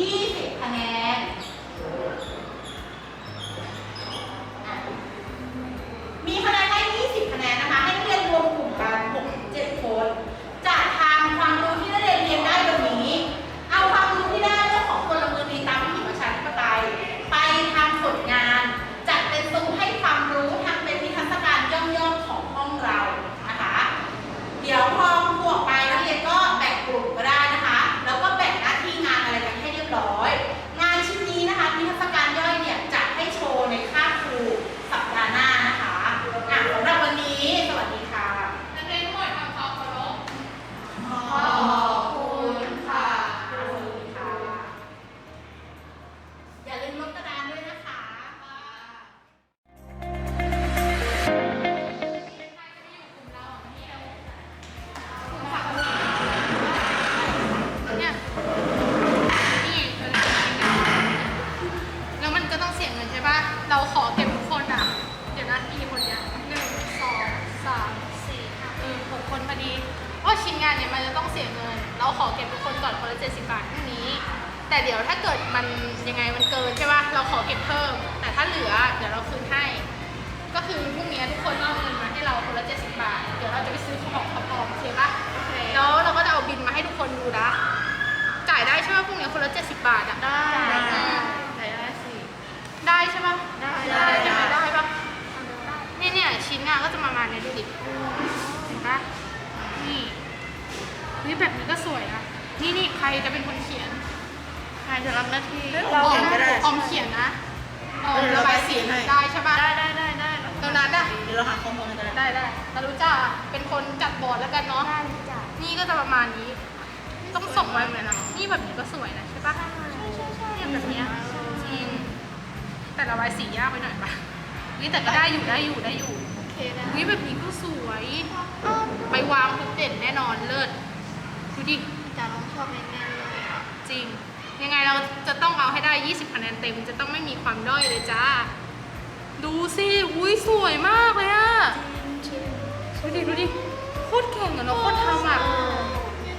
20 คะแนน แต่เดี๋ยวถ้าเกิดมันยังไงมันเกินใช่ป่ะเราขอเก็บเพิ่ม แต่ถ้าเหลือเดี๋ยวเราคืนให้ ก็คือพรุ่งนี้ทุกคนเอาเงินมาให้เราคนละเจ็ดสิบบาท เดี๋ยวเราจะไปซื้อของพร้อมๆโอเคป่ะแล้วเราก็จะเอาบินมาให้ทุกคนดูนะจ่ายได้ใช่ป่ะพรุ่งนี้คนละเจ็ดสิบบาทอะได้ได้ได้สิได้ใช่ป่ะได้ได้ได้ป่ะนี่เนี่ยชิ้นงานก็จะมามาในี้ดูดิเห็นป่ะนี่นี่แบบนี้ก็สวยนะนี่นี่ใครจะเป็นคนเขียน รจะรับหน้าที่ออมออมเขียนนะออมระบายสีได้ใช่ปะได้ได้ได้ได้ตรงนั้นอะเดี๋ยวเราหาข้อมูลกันก็ได้ได้ได้แต่รู้จักเป็นคนจัดบอร์ดแล้วกันเนาะ ได้จ้ะนี่ก็จะประมาณนี้ ต้องส่งไว้เหมือนกันนะนี่แบบนี้ก็สวยนะใช่ปะใช่ใช่ใช่เนี่ยแบบเนี้ยจริงแต่ระบายสียากไปหน่อยปะนี่แต่ก็ได้อยู่ได้อยู่ได้อยู่โอเคได้วิแบบนี้ก็สวย ไปวางปุ๊บเด่นแน่นอนเลิศ ดูดิจะลองชอบแน่ๆเลยอะจริง ยังไงเราจะต้องเอาให้ได้ 20คะแนนเต็ม จะต้องไม่มีความด้อยเลยจ้า ดูสิอุ้ยสวยมากเลยอะดูดิดูดิโคตรเก่งอะเนาะโคตรทำอะ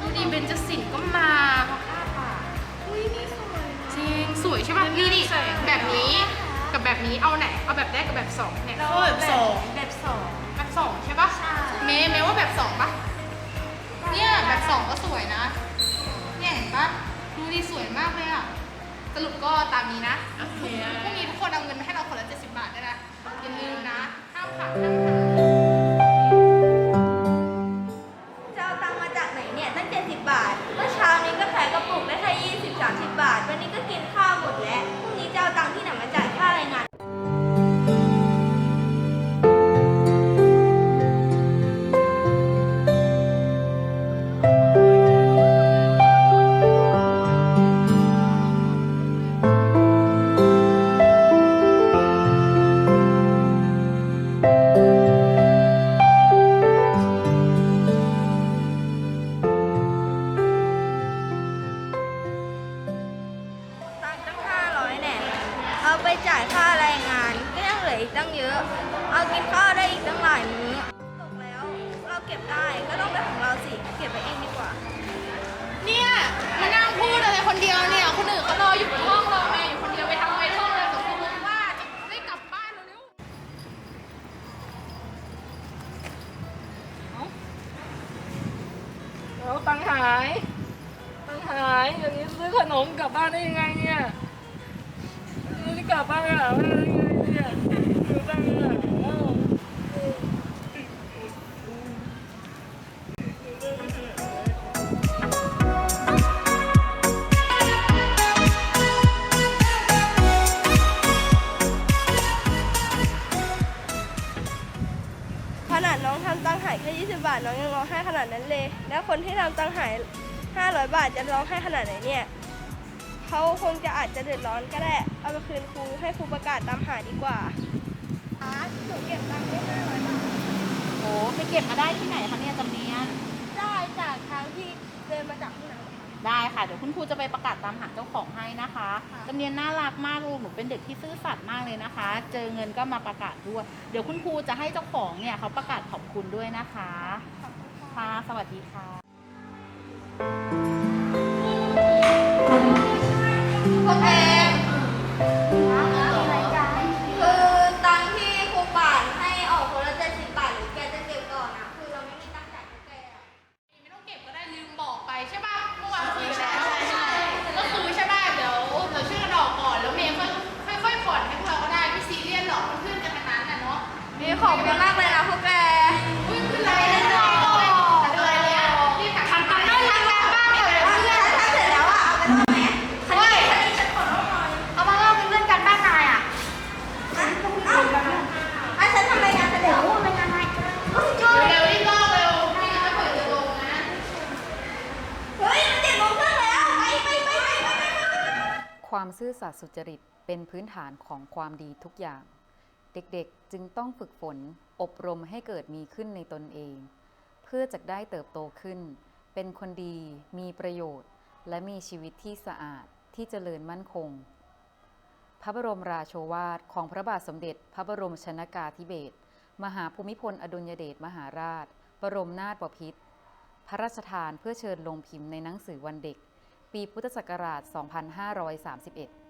ดูดิเบนจสินก็มาอุ้ยนี่สวยจริงสวยใช่ป่ะนี่นี่แบบนี้กับแบบนี้เอาไหนเอาแบบแรกกับแบบสองเนี่ยโอ้ยสองแบบสองแบบสองใช่ป่ะใช่เมย์เมย์ว่าแบบสองป่ะเนี่ยแบบสองก็สวยนะเนี่ยเห็นป่ะ ดูดิสวยมากเลยอะสรุปก็ตามนี้นะโอเคพรุ่งนี้ทุกคนเอาเงินมาให้เราคนละ70 บาทด้วยนะอย่าลืมนะ ห้ามขาดห้ามหาย เอากินข้าวได้อีกตั้งหลายมื้อตกแล้ว เราเก็บได้ก็ต้องเป็นของเราสิ เก็บไว้เองดีกว่า เนี่ยมานั่งพูดอะไรคนเดียวเนี่ย คนอื่นเขารออยู่บนห้องรอแม่อยู่คนเดียวไปทำอะไรห้องเลยกับคุณว่าจะไม่กลับบ้านเร็วๆเอ้าแล้วตังค์หายตังค์หายอย่างนี้ซื้อขนมกลับบ้านได้ยังไงเนี่ยไม่ได้กลับบ้านหาบ้านไาทน้องยังร้องไห้ขนาดนั้นเลย แล้วคนที่ทำตังค์หาย 500 บาทจะร้องไห้ขนาดไหนเนี่ยเขาคงจะอาจจะเดือดร้อนก็ได้เอาไปคืนครูให้ครูประกาศตามหาดีกว่าหนูเก็บตังค์ได้500บาทโอ้ไปเก็บมาได้ที่ไหนคะเนี่ยจำเนียน เดี๋ยวคุณครูจะไปประกาศตามหาเจ้าของให้นะคะค่ะจำเนียนน่ารักมากลูกหนูเป็นเด็กที่ซื่อสัตย์มากเลยนะคะ เจอเงินก็มาประกาศด้วย เดี๋ยวคุณครูจะให้เจ้าของเนี่ยเขาประกาศขอบคุณด้วยนะคะค่ะสวัสดีค่ะพวกเองคื ความซื่อสัตย์สุจริตเป็นพื้นฐานของความดีทุกอย่าง เด็กๆจึงต้องฝึกฝนอบรมให้เกิดมีขึ้นในตนเอง เพื่อจะได้เติบโตขึ้น เป็นคนดีมีประโยชน์ และมีชีวิตที่สะอาดที่เจริญมั่นคง พระบรมราโชวาทของพระบาทสมเด็จ พระบรมชนากาธิเบศรมหาภูมิพลอดุลยเดชมหาราช บรมนาถบพิตรพระราชทานเพื่อเชิญลงพิมพ์ในหนังสือวันเด็ก ปีพุทธศักราช 2531